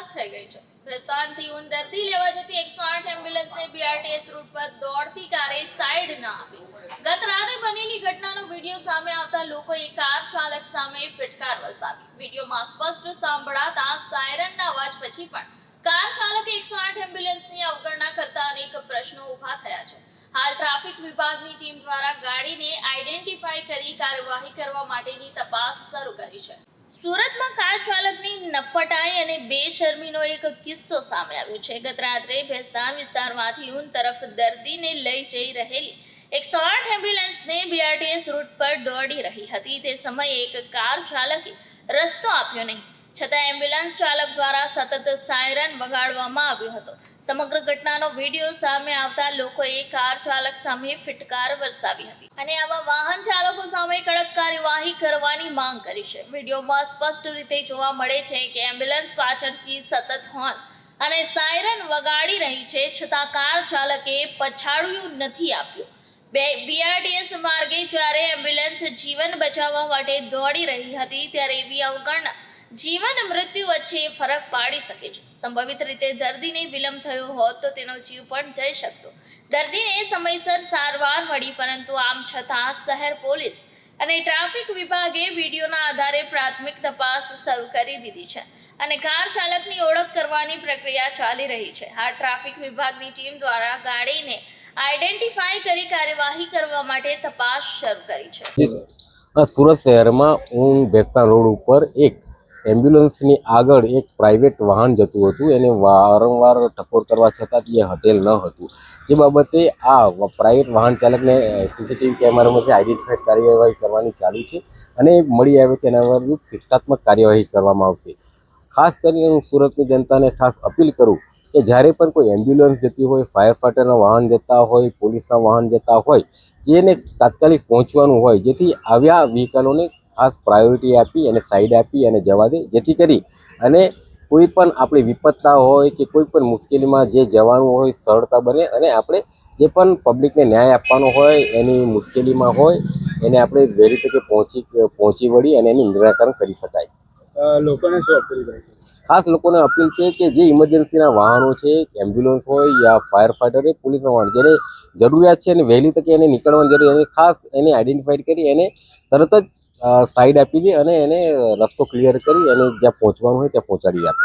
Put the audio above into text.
મોત થઈ ગઈ છે. ભેસ્તાનથી ઊન લેવા જતી એકસો આઠ એમ્બ્યુલન્સને બીઆરટીએસ રૂટ પર દોડતી કારે સાઈડ ના આપી. ગત રાતે બનેલી ઘટનાનો વીડિયો સામે આવતા લોકોએ કાર ચાલક સામે ફિટકાર વરસાવી. વિડીયોમાં સ્પષ્ટ સાંભળાતા સાયરનના અવાજ પછી પણ કાર ચાલકે એકસો આઠ એમ્બ્યુલન્સની અવગણના કરતા અનેક પ્રશ્નો ઊભા થયા છે. હાલ ટ્રાફિક વિભાગની ટીમ દ્વારા ગાડીને આઈડેન્ટિફાઈ કરી કાર્યવાહી કરવા માટેની તપાસ શરૂ કરી છે. સુરતમાં કાર ચાલકની નફટાઈ અને બેશરમીનો એક કિસ્સો સામે આવ્યો છે. ગત રાત્રે ભેસ્તાન વિસ્તારમાંથી ઊન તરફ દર્દીને લઈ જઈ રહેલી એકસો આઠ એમ્બ્યુલન્સને બીઆરટીએસ રૂટ પર દોડી રહી હતી. તે સમયે એક કાર ચાલકે રસ્તો આપ્યો નહીં. છતાં એમ્બ્યુલન્સ ચાલક દ્વારા સતત સાયરન વગાડવામાં આવ્યો હતો. સમગ્ર ઘટનાનો વીડિયો સામે આવતા લોકોએ કાર ચાલક સામે ફિટકાર વરસાવી હતી અને આવા વાહન ચાલકો સામે કડક કાર્યવાહી કરવાની માંગ કરી છે. વિડીયોમાં સ્પષ્ટ રીતે જોવા મળે છે કે એમ્બ્યુલન્સ પાછળથી સતત હોર્ન અને સાયરન વગાડી રહી છે, છતાં કાર ચાલકે પછાડ્યું નથી આપ્યું. બે બીઆરટીએસ માર્ગે જ્યારે એમ્બ્યુલન્સ જીવન બચાવવા માટે દોડી રહી હતી, ત્યારે એવી અવગણના જીવન મૃત્યુ વચ્ચે ફરક પાડી શકે છે. સંભવિત રીતે દર્દીને વિલંબ થયો હોત તો તેનો જીવ પણ જઈ શકતો. દર્દીને સમયસર સારવાર મળી, પરંતુ આમ છતાં શહેર પોલીસ અને ટ્રાફિક વિભાગે વિડીયોના આધારે પ્રાથમિક તપાસ શરૂ કરી દીધી છે અને કાર ચાલકની ઓળખ કરવાની પ્રક્રિયા ચાલી રહી છે. આ ટ્રાફિક વિભાગની ટીમ દ્વારા ગાડીને આઈડેન્ટિફાઈ કરી કાર્યવાહી કરવા માટે તપાસ શરૂ કરી છે. સુરત શહેરમાં હું ભેસ્તાન રોડ ઉપર એક એમ્બ્યુલન્સની આગળ એક પ્રાઇવેટ વાહન જતું હતું. એને વારંવાર ટકોર કરવા છતાં તે હટેલ ન હતું. જે બાબતે આ પ્રાઇવેટ વાહન ચાલકને સીસીટીવી કેમેરામાંથી આઈડેન્ટિફાઈ કાર્યવાહી કરવાની ચાલુ છે અને મળી આવે તેના વિરુદ્ધ શિક્ષાત્મક કાર્યવાહી કરવામાં આવશે. ખાસ કરીને હું સુરતની જનતાને ખાસ અપીલ કરું કે જ્યારે પણ કોઈ એમ્બ્યુલન્સ જતી હોય, ફાયર ફાઈટરના વાહન જતા હોય, પોલીસના વાહન જતા હોય, જેને તાત્કાલિક પહોંચવાનું હોય, જેથી આવ્યા વ્હીકલોને ખાસ પ્રાયોરિટી આપી અને સાઈડ આપી અને જવા દે જેથી કરી અને કોઈ પણ આપણી વિપત્તા હોય કે કોઈ પણ મુશ્કેલીમાં જે જવાનું હોય સરળતા બને અને આપણે જે પણ પબ્લિકને ન્યાય આપવાનો હોય એની મુશ્કેલીમાં હોય એને આપણે વહેલી તકે પહોંચી પહોંચી વળી અને એનું નિરાકરણ કરી શકાય. લોકોને શું અપીલ ખાસ લોકોને અપીલ છે કે જે ઇમરજન્સીના વાહનો છે એમ્બ્યુલન્સ હોય યા ફાયર ફાઈટર હોય પોલીસના વાહન જેને જરૂરિયાત છે અને વહેલી તકે એને નીકળવાની જરૂર એને ખાસ એને આઈડેન્ટિફાઈડ કરી એને તરત જ સાઈડ આપી દે અને એને રસ્તો ક્લિયર કરી અને જ્યાં પહોંચવાનું હોય ત્યાં પહોંચાડી આપે.